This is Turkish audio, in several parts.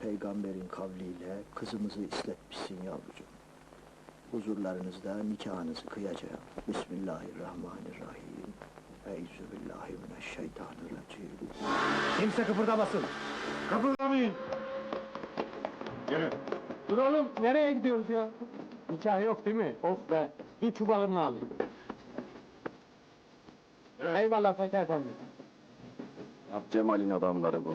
peygamberin kavliyle kızımızı isletmişsin yavrucuğum. Huzurlarınızda nikahınızı kıyacağım. Bismillahirrahmanirrahim. Euzubillahimineşşeytanirracim. Kimse kıpırdamasın. Kıpırdamayın. Yürü. Dur oğlum, nereye gidiyoruz ya? Nikah yok değil mi? Of be, bir çuvalını alayım. Eyvallah Fethi Efendi. Yap Cemal'in adamları bu.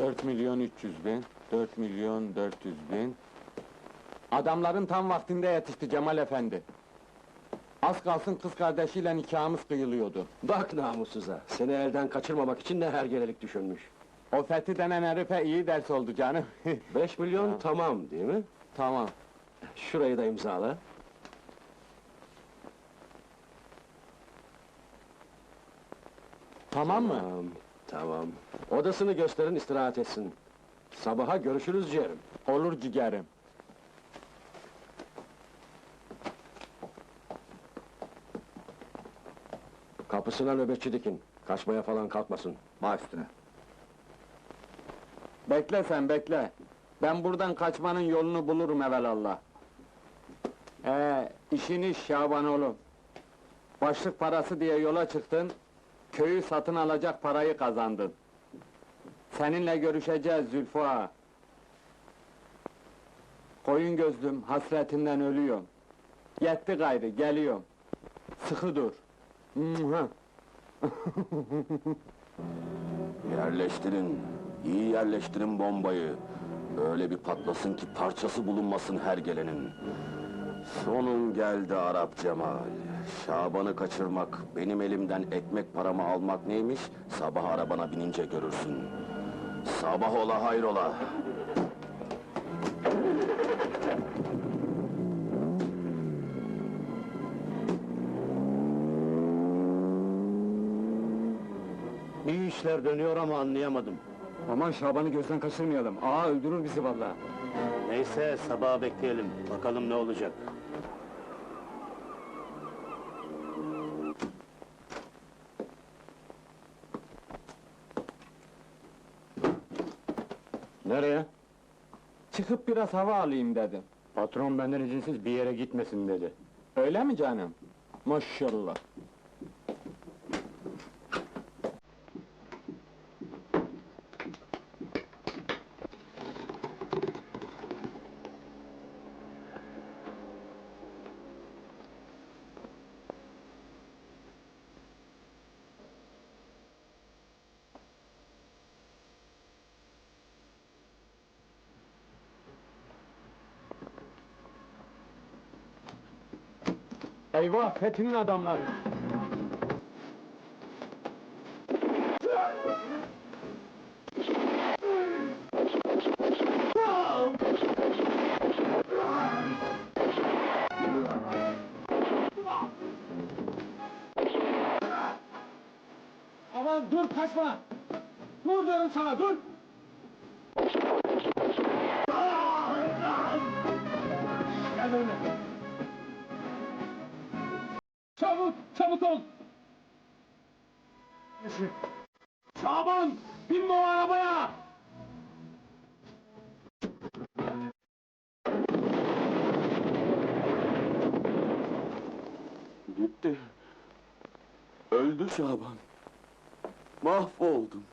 4 milyon 300 bin, 4 milyon 400 bin. Adamların tam vaktinde yetişti Cemal Efendi. Az kalsın kız kardeşiyle nikahımız kıyılıyordu. Bak namussuza, seni elden kaçırmamak için ne hergelelik düşünmüş. O Fethi denen herife iyi ders oldu canım. Beş milyon Ha. tamam değil mi? tamam. Şurayı da imzala. Tamam mı? Tamam. Odasını gösterin, istirahat etsin. Sabaha görüşürüz ciğerim. Olur ciğerim. Kapısına nöbetçi dikin. Kaçmaya falan kalkmasın. Baş üstüne. Bekle sen bekle. Ben buradan kaçmanın yolunu bulurum evelallah. Ee, işin iş Şaban oğlum. Başlık parası diye yola çıktın, köyü satın alacak parayı kazandın. Seninle görüşeceğiz Zülfü. Koyun gözlüm, hasretinden ölüyorum. Yetti gayrı, geliyorum. Sıkı dur. Yerleştirin, iyi yerleştirin bombayı. Öyle bir patlasın ki parçası bulunmasın her gelenin. Sonun geldi Arap Cemal. Şaban'ı kaçırmak, benim elimden ekmek paramı almak neymiş? Sabah arabana binince görürsün. Sabah ola hayrola. İyi işler dönüyor ama anlayamadım. Aman Şaban'ı gözden kaçırmayalım. Aa öldürür bizi vallahi. Neyse sabaha bekleyelim. Bakalım ne olacak. Nereye? Çıkıp biraz hava alayım dedim. Patron benden izinsiz bir yere gitmesin dedi. Öyle mi canım? Maşallah. Eyvah, Fethi'nin adamları! Aman dur, kaçma! Dur diyorum sana, dur! Gel benimle! Çabuk, çabuk ol! Şaban, binme o arabaya! Gitti. Öldü Şaban. Mahvoldum.